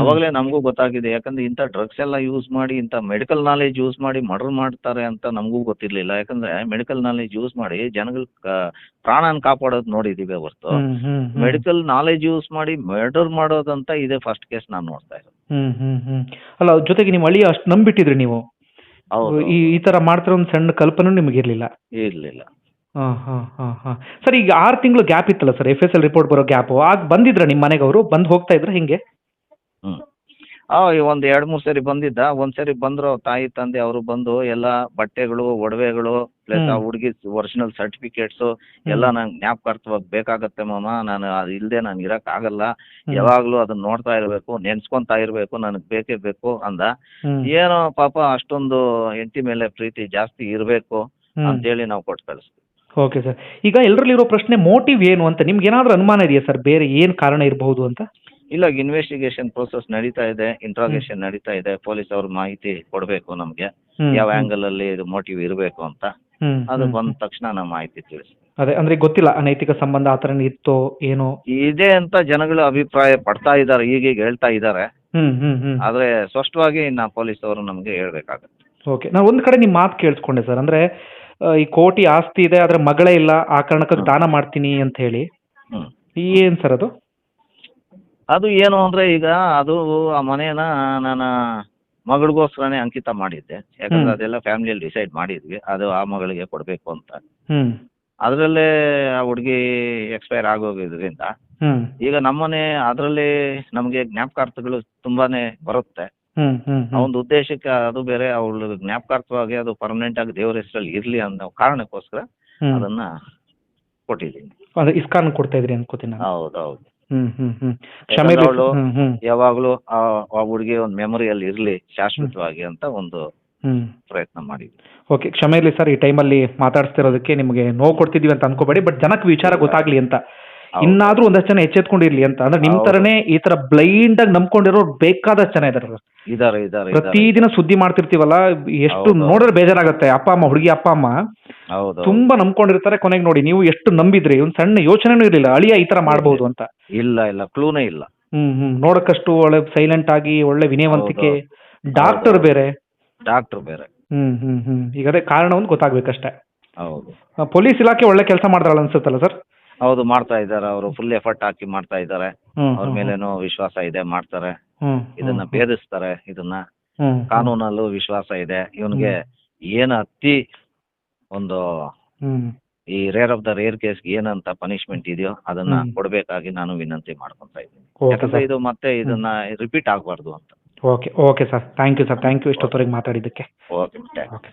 ಅವಾಗಲೇ ನಮಗೂ ಗೊತ್ತಾಗಿದೆ. ಯಾಕಂದ್ರೆ ಇಂಥ ಡ್ರಗ್ಸ್ ಎಲ್ಲ ಯೂಸ್ ಮಾಡಿ ಇಂಥ ಮೆಡಿಕಲ್ ನಾಲೆಜ್ ಯೂಸ್ ಮಾಡಿ ಮರ್ಡರ್ ಮಾಡ್ತಾರೆ ಅಂತ ನಮಗೂ ಗೊತ್ತಿರ್ಲಿಲ್ಲ. ಯಾಕಂದ್ರೆ ಮೆಡಿಕಲ್ ನಾಲೆಜ್ ಯೂಸ್ ಮಾಡಿ ಜನಗಳ ಪ್ರಾಣನ ಕಾಪಾಡೋದು ನೋಡಿದೀವಿ ಹೊರ್ತು. ಮೆಡಿಕಲ್ ನಾಲೆಜ್ ಯೂಸ್ ಮಾಡಿ ಮರ್ಡರ್ ಮಾಡೋದಂತ ಇದೇ ಫಸ್ಟ್ ಕೇಸ್ ನಾನು ನೋಡ್ತಾ ಇರೋದು. ಹ್ಮ್ ಹ್ಮ್ ಹ್ಮ್. ಅಲ್ಲ ಜೊತೆಗೆ ನಿಮ್ಮ ಅಳಿಯ ಅಷ್ಟು ನಂಬಿಟ್ಟಿದ್ರಿ ನೀವು? ಈ ಈ ತರ ಮಾಡ್ತಿರೋ ಒಂದು ಸಣ್ಣ ಕಲ್ಪನೆ ನಿಮಗೆ ಇರಲಿಲ್ಲ? ಇರ್ಲಿಲ್ಲ. ಹಾ ಹಾ ಹಾ ಹಾ. ಸರ್ ಈಗ ಆರು ತಿಂಗಳು ಗ್ಯಾಪ್ ಇತ್ತಲ್ಲ sir F S L report ಬರೋ ಗ್ಯಾಪ್. ಆಗ ಬಂದಿದ್ರ ನಿಮ್ಮ ಮನೆಗೆ ಅವರು ಬಂದು ಹೋಗ್ತಾ ಇದ್ರ ಹಿಂಗೆ? ಹ್ಮ್. ಆ ಒಂದು ಎರಡು ಮೂರು ಸರಿ ಬಂದಿದ್ದ. ಒಂದ್ ಸರಿ ಬಂದ್ರು ಅವ್ರ ತಾಯಿ ತಂದೆ ಅವರು ಬಂದು ಎಲ್ಲಾ ಬಟ್ಟೆಗಳು ಒಡವೆಗಳು ಪ್ಲಸ್ ಆ. ಹುಡುಗಿ ಒರಿಜಿನಲ್ ಸರ್ಟಿಫಿಕೇಟ್ಸ್ ಎಲ್ಲಾ ನಂಗೆ ಜ್ಞಾಪಕಾರ್ಥವಾಗಿ ಬೇಕಾಗತ್ತೆ ಮಾಮ. ನಾನು ಅದು ಇಲ್ದೆ ನಾನು ಇರಕ್ ಆಗಲ್ಲ. ಯಾವಾಗ್ಲೂ ಅದನ್ನ ನೋಡ್ತಾ ಇರಬೇಕು ನೆನ್ಸ್ಕೊಂತಾ ಇರಬೇಕು ನನಗೆ ಬೇಕೇ ಬೇಕು ಅಂದ. ಏನೋ ಪಾಪ ಅಷ್ಟೊಂದು ಹೆಂಡತಿ ಮೇಲೆ ಪ್ರೀತಿ ಜಾಸ್ತಿ ಇರಬೇಕು ಅಂತ ಅಂತೇಳಿ ನಾವು ಕೊಟ್ಟು ಕಳಿಸ್ತೀವಿ. Okay sir. ಈಗ ಎಲ್ಲರಲ್ಲಿರೋ ಪ್ರಶ್ನೆ ಮೋಟಿವ್ ಏನು ಅಂತ ನಿಮ್ಗೆ ಏನಾದರೂ ಅನುಮಾನ ಇದೆಯಾ ಸರ್? ಬೇರೆ ಏನು ಕಾರಣ ಇರಬಹುದು ಅಂತ? ಇಲ್ಲ ಇನ್ವೆಸ್ಟಿಗೇಷನ್ ಪ್ರೋಸೆಸ್ ನಡೀತಾ ಇದೆ ಇಂಟ್ರಾಗೇಷನ್ ನಡೀತಾ ಇದೆ ಪೊಲೀಸ್ ಅವ್ರ ಮಾಹಿತಿ ಕೊಡಬೇಕು ನಮಗೆ ಯಾವ ಆಂಗಲ್ ಅಲ್ಲಿ ಇದು ಮೋಟಿವ್ ಇರಬೇಕು ಅಂತ. ಅದು ಬಂದ ತಕ್ಷಣ ನಮ್ಮ ಮಾಹಿತಿ ತಿಳಿಸಿ ಅದೇ ಅಂದ್ರೆ ಗೊತ್ತಿಲ್ಲ ಅನೈತಿಕ ಸಂಬಂಧ ಆತರ ಇತ್ತು ಏನು? ಇದೆ ಅಂತ ಜನಗಳು ಅಭಿಪ್ರಾಯ ಪಡ್ತಾ ಇದ್ದಾರೆ ಈಗೀಗ ಹೇಳ್ತಾ ಇದ್ದಾರೆ. ಹ್ಮ್ ಆದ್ರೆ ಸ್ಪಷ್ಟವಾಗಿ ನಾ ಪೊಲೀಸ್ ಅವರು ನಮಗೆ ಹೇಳ್ಬೇಕಾಗತ್ತೆ. ಓಕೆ ನಾನು ಒಂದ್ ಕಡೆ ನಿಮ್ ಮಾತು ಕೇಳಿಸ್ಕೊಂಡೆ ಸರ್ ಅಂದ್ರೆ ಈ ಕೋಟಿ ಆಸ್ತಿ ಇದೆ ಆದ್ರೆ ಮಗಳೇ ಇಲ್ಲ ಆ ಕಾರಣಕ್ಕೆ. ದಾನ ಮಾಡ್ತೀನಿ ಅಂತ ಹೇಳಿ. ಏನ್ ಸರ್ ಅದು? ಅದು ಏನು ಅಂದ್ರೆ ಈಗ ಅದು ಆ ಮನೇನ ನಾನು ಮಗಳಿಗೋಸ್ಕರನೇ ಅಂಕಿತ ಮಾಡಿದ್ದೆ. ಯಾಕಂದ್ರೆ. ಅದೆಲ್ಲ ಫ್ಯಾಮಿಲಿಯಲ್ಲಿ ಡಿಸೈಡ್ ಮಾಡಿದ್ವಿ. ಅದು ಆ ಮಗಳಿಗೆ ಕೊಡಬೇಕು ಅಂತ. ಹ್ಮ್. ಅದರಲ್ಲೇ ಆ ಹುಡುಗಿ ಎಕ್ಸ್ಪೈರ್ ಆಗೋಗಿದ್ರಿಂದ ಹ್ಮ್. ಈಗ ನಮ್ಮನೆ ಅದರಲ್ಲಿ ನಮಗೆ ಜ್ಞಾಪಕಾರ್ಥಗಳು ತುಂಬಾನೇ ಬರುತ್ತೆ. ಹ್ಮ್ ಹ್ಮ್ ಆ ಹ್ಮ್. ಒಂದು ಉದ್ದೇಶಕ್ಕೆ ಅದು ಬೇರೆ ಅವಳು ಜ್ಞಾಪಕಾರ್ಥವಾಗಿ ಅದು ಪರ್ಮನೆಂಟ್ ಆಗಿ ದೇವರ ಹೆಸರಲ್ಲಿ ಇರ್ಲಿ ಅನ್ನೋ ಕಾರಣಕ್ಕೋಸ್ಕರ ಹ್ಮ್. ಅದನ್ನ ಕೊಟ್ಟಿದ್ದೀನಿ. ಅಂದ್ರೆ ಇಸ್ಕಾನ್ ಕೊಡ್ತಾ ಇದ್ರಿ ಅನ್ಕೋತೀನಿ ನಾನು. ಹೌದು ಹೌದು ಹ್ಮ್ ಹ್ಮ್ ಹ್ಮ್. ಕ್ಷಮೆ ಯಾಕಂದ್ರೆ ಅವಳು ಹ್ಮ್ ಹ್ಮ್. ಯಾವಾಗಲೂ ಆ ಹುಡುಗಿ ಒಂದು ಮೆಮೊರಿಯಲ್ಲಿ ಇರಲಿ ಶಾಶ್ವತವಾಗಿ ಅಂತ ಒಂದು ಹ್ಮ್. ಪ್ರಯತ್ನ ಮಾಡಿದ್ವಿ. ಓಕೆ ಕ್ಷಮೆ ಇರಲಿ ಸರ್. ಈ ಟೈಮಲ್ಲಿ ಮಾತಾಡಿಸ್ತಿರೋದಕ್ಕೆ ನಿಮಗೆ ನೋವು ಕೊಡ್ತಿದೀವಿ ಅಂತ ಅನ್ಕೋಬೇಡಿ ಬಟ್ ಜನಕ್ಕೆ ವಿಚಾರ ಗೊತ್ತಾಗ್ಲಿ ಅಂತ. ಇನ್ನಾದ್ರೂ ಒಂದಷ್ಟು ಜನ ಎಚ್ಚೆತ್ಕೊಂಡಿರ್ಲಿ ಅಂತ. ಅಂದ್ರೆ ನಿಮ್ ಹೌದು. ತರನೇ ಈ ತರ ಬ್ಲೈಂಡ್ ಆಗಿ ನಂಬ್ಕೊಂಡಿರೋ ಬೇಕಾದಷ್ಟು ಜನ ಇದಾರೆ ಸರ್. ಇದಾರೆ ಇದಾರೆ ಇದಾರೆ. ಪ್ರತಿದಿನ ಸುದ್ದಿ ಮಾಡ್ತಿರ್ತೀವಲ್ಲ ಎಷ್ಟು ನೋಡ್ರೆ ನೋಡಿದ್ರೆ ಬೇಜಾರಾಗುತ್ತೆ. ಅಪ್ಪ ಅಮ್ಮ ಹುಡುಗಿ ಅಪ್ಪ ಅಮ್ಮ. ಹೌದು. ತುಂಬಾ ನಂಬ್ಕೊಂಡಿರ್ತಾರೆ ಕೊನೆಗೆ ನೋಡಿ. ನೀವು ಎಷ್ಟು ನಂಬಿದ್ರಿ? ಒಂದ್ ಸಣ್ಣ ಯೋಚನೆನೂ ಇರ್ಲಿಲ್ಲ. ಅಳಿಯ ಈ ತರ ಮಾಡಬಹುದು ಅಂತ. ಇಲ್ಲ ಇಲ್ಲ. ಕ್ಲೂನೇ ಇಲ್ಲ. ಹ್ಮ್ ಹ್ಮ್. ನೋಡಕ್ಕಷ್ಟು ಒಳ್ಳೆ ಸೈಲೆಂಟ್ ಆಗಿ ಒಳ್ಳೆ ವಿನಯವಂತಿಕೆ. ಡಾಕ್ಟರ್ ಬೇರೆ. ಡಾಕ್ಟರ್ ಬೇರೆ. ಹ್ಮ್ ಹ್ಮ್ ಹ್ಮ್. ಈಗ ಅದೇ ಕಾರಣ ಒಂದು ಗೊತ್ತಾಗ್ಬೇಕಷ್ಟೇ. ಹೌದು. ಪೊಲೀಸ್ ಇಲಾಖೆ ಒಳ್ಳೆ ಕೆಲಸ ಮಾಡ್ತಾರಲ್ಲ ಅನ್ಸುತ್ತಲ್ಲ ಸರ್? ಹೌದು ಮಾಡ್ತಾ ಇದ್ದಾರೆ. ಅವರು ಫುಲ್ ಎಫರ್ಟ್ ಹಾಕಿ ಮಾಡ್ತಾ ಇದ್ದಾರೆ. ಹ್ಮ್ ಅವ್ರ ಮೇಲೇನೋ ವಿಶ್ವಾಸ ಇದೆ ಮಾಡ್ತಾರೆ. ಹ್ಮ್ ಇದನ್ನ ಹ್ಮ್ ಭೇದಿಸ್ತಾರೆ ಇದನ್ನ. ಹ್ಮ್ ಕಾನೂನಲ್ಲೂ ವಿಶ್ವಾಸ ಇದೆ. ಇವನ್ಗೆ ಏನು ಅತಿ ಒಂದು ಹ್ಮ್. ಈ rare of the rare case ಏನಂತ ಪನಿಷ್ಮೆಂಟ್ ಇದೆಯೋ ಅದನ್ನ ಹ್ಮ್. ಕೊಡ್ಬೇಕಾಗಿ ನಾನು ವಿನಂತಿ ಮಾಡ್ಕೊಂತ ಇದ್ದೀನಿ. ಯಾಕಂದ್ರೆ ಇದು ಮತ್ತೆ ಇದನ್ನ ರಿಪೀಟ್ ಆಗಬಾರ್ದು ಅಂತ. Okay okay sir thank you sir thank you ಇಷ್ಟೊತ್ತವರೆಗೆ ಮಾತಾಡಿದ್ದಕ್ಕೆ. Okay okay